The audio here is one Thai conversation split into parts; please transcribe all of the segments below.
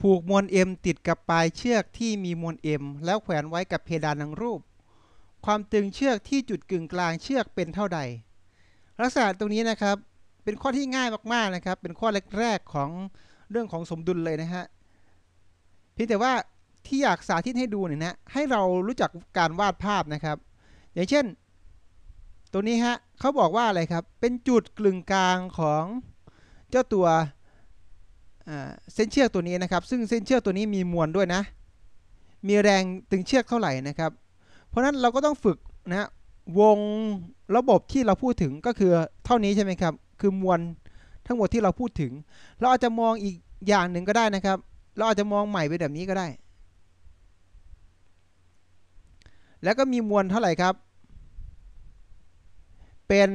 ผูกมวล m ติดกับปลายเชือกที่มีมวล m แล้วแขวนไว้กับเพดานหนังรูป ความตึงเชือกที่จุดกึ่งกลางเชือกเป็นเท่าใด ลักษณะตรงนี้นะครับเป็นข้อที่ง่ายมากๆนะครับ เป็นข้อแรกๆของเรื่องของสมดุลเลยนะฮะเพียงแต่ว่าที่อยากสาธิตให้ดูเนี่ยนะให้เรารู้จักการวาดภาพนะครับ อย่างเช่น ตัวนี้ฮะเขาบอกว่าอะไรครับเป็นจุดกลึงกลางของเจ้าตัว เส้นเชือกตัวนี้นะครับ ซึ่งเส้นเชือกตัวนี้มีมวลด้วยนะ มีแรงตึงเชือกเท่าไหร่นะครับ เพราะนั้นเราก็ต้องฝึกนะวงระบบที่เราพูดถึงก็คือเท่านี้ใช่ไหมครับ คือมวลทั้งหมดที่เราพูดถึง เราอาจจะมองอีกอย่างหนึ่งก็ได้นะครับ เราอาจจะมองใหม่ไปแบบนี้ก็ได้ แล้วก็มีมวลเท่าไหร่ครับ เป็น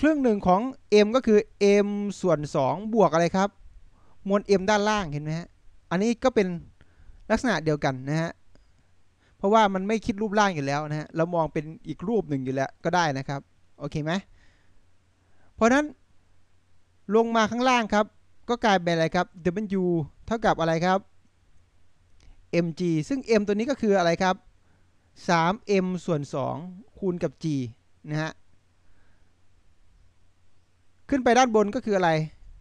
ครึ่งหนึ่งของ m ก็คือ m ส่วน 2 บวกอะไรครับ มวล m ด้านล่างเห็นไหมฮะ อันนี้ก็เป็นลักษณะเดียวกันนะฮะ เพราะว่ามันไม่คิดรูปร่างอยู่แล้วนะฮะ เรามองเป็นอีกรูปหนึ่งอยู่แล้วก็ได้นะครับ โอเคไหมเพราะนั้นลงมาข้างล่างครับ ก็กลายเป็นอะไรครับ w เท่ากับอะไรครับ mg ซึ่ง m ตัวนี้ก็คืออะไรครับ 3m ส่วน 2 คูณกับ g นะฮะ ขึ้นไปด้านบนก็คืออะไร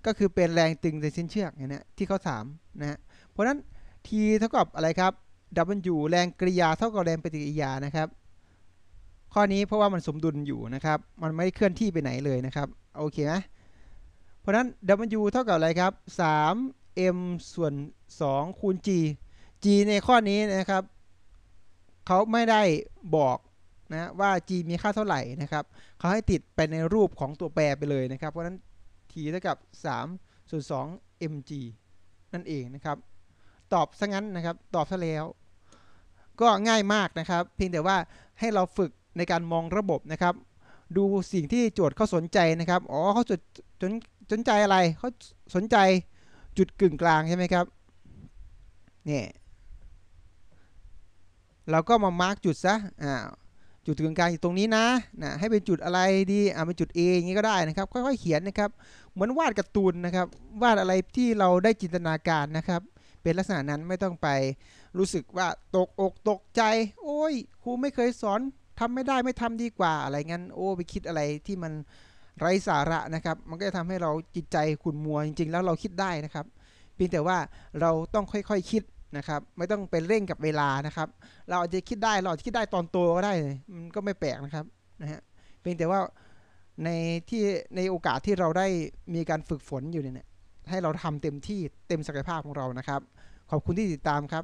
ก็คือเป็นแรงตึงในเส้นเชือกเนี่ยที่เขาถามนะฮะเพราะนั้น t เท่ากับอะไรครับ w แรงกริยาเท่ากับแรงปฏิกิริยานะครับ ข้อนี้เพราะว่ามันสมดุลอยู่นะครับ มันไม่เคลื่อนที่ไปไหนเลยนะครับโอเคไหมเพราะนั้น w เท่ากับอะไรครับ 3m ส่วน 2 คูณ g g ในข้อนี้นะครับเขาไม่ได้บอกนะว่า g มีค่าเท่าไหร่นะครับเขาให้ติดไปในรูปของตัวแปรไปเลยนะครับ เพราะนั้น t เท่ากับ3ส่วน2 mg นั่นเองนะครับ ตอบซะงั้นนะครับ ตอบซะแล้ว ก็ง่ายมากนะครับ เพียงแต่ว่าให้เราฝึกในการมองระบบนะครับ ดูสิ่งที่โจทย์เขาสนใจนะครับ อ๋อเขาจดสนสนใจอะไรเขาสนใจจุดกึ่งกลางใช่ไหมครับ เนี่ยเราก็มามาร์กจุดซะอ่า จุดกึ่งกลางอยู่ตรงนี้นะนะให้เป็นจุดอะไรดีอ่าเป็นจุด A อย่างนี้ก็ได้นะครับค่อยๆเขียนนะครับเหมือนวาดการ์ตูนนะครับวาดอะไรที่เราได้จินตนาการนะครับ เป็นลักษณะนั้นไม่ต้องไปรู้สึกว่าตกอกตกใจ โอ้ยครูไม่เคยสอนทำไม่ได้ไม่ทำดีกว่าอะไรงั้น โอ้ไปคิดอะไรที่มันไร้สาระนะครับ มันก็จะทำให้เราจิตใจขุ่นมัวจริง ๆ แล้วเราคิดได้นะครับเพียงแต่ว่าเราต้องค่อยๆคคิด นะครับไม่ต้องไปเร่งกับเวลานะครับ เราอาจจะคิดได้เราอาจจะคิดได้ตอนโตก็ได้มันก็ไม่แปลกนะครับนะฮะเพียงแต่ว่าในที่ในโอกาสที่เราได้มีการฝึกฝนอยู่เนี่ยให้เราทำเต็มที่เต็มศักยภาพของเรานะครับ ขอบคุณที่ติดตามครับ